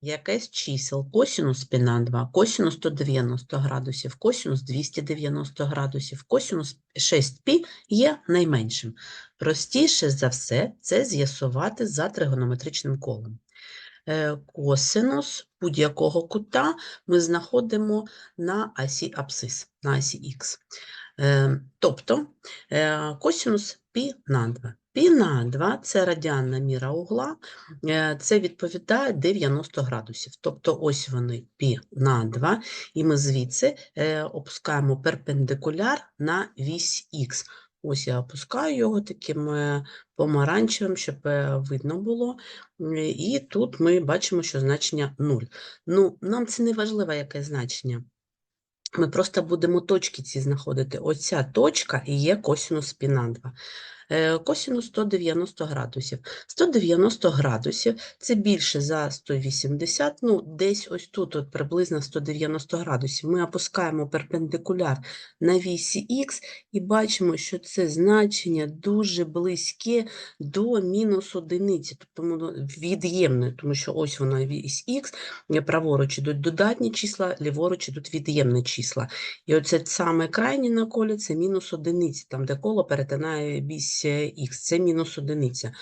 якесь чисел, косінус пі на 2, косінус 190 градусів, косінус 290 градусів, косінус 6π є найменшим. Простіше за все це з'ясувати за тригонометричним колом. Е, Косинус будь-якого кута ми знаходимо на осі абсцис, на осі х. Е, Тобто е, косинус π на 2. Пі на 2 – це радіанна міра угла, е, це відповідає 90 градусів. Тобто ось вони пі на 2, і ми звідси е, опускаємо перпендикуляр на вісь х. Ось я опускаю його таким е, помаранчевим, щоб видно було. І тут ми бачимо, що значення 0. Ну, нам це не важливо, яке значення. Ми просто будемо точки ці знаходити. Оця точка і є косінус пі на 2. Е, Косінус 190 градусів. 190 градусів – це більше за 180, ну, десь ось тут от приблизно 190 градусів. Ми опускаємо перпендикуляр на вісі х і бачимо, що це значення дуже близьке до мінус одиниці, тобто воно від'ємне, тому що ось вона вісь х, е, праворуч ідуть додатні числа, ліворуч ідуть від'ємні числа. І оце саме крайнє на колі – це мінус одиниці, там, де коло перетинає вісь х, це мінус одиниця.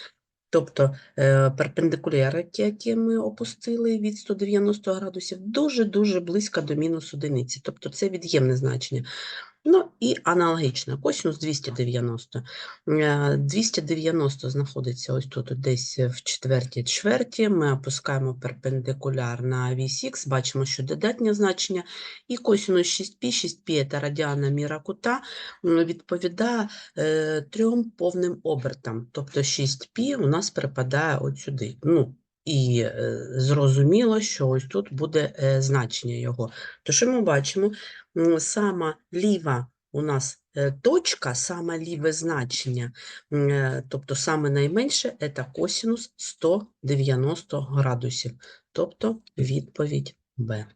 Тобто е, перпендикуляри, які ми опустили від 190 градусів, дуже-дуже близько до мінус одиниці. Тобто це від'ємне значення. Ну і аналогічно, косинус 290. Е, 290 знаходиться ось тут от десь в четвертій чверті. Ми опускаємо перпендикуляр на вісь х, бачимо, що додатнє значення. І косинус 6π, 6π – це радіанна міра кута, м, відповідає е, трьом повним обертам. Тобто 6π у нас припадає от сюди. Ну, і е, зрозуміло, що ось тут буде е, значення його. То що ми бачимо? Сама ліва у нас е, точка, саме ліве значення, тобто саме найменше – це косинус 190 градусів. Тобто відповідь Б.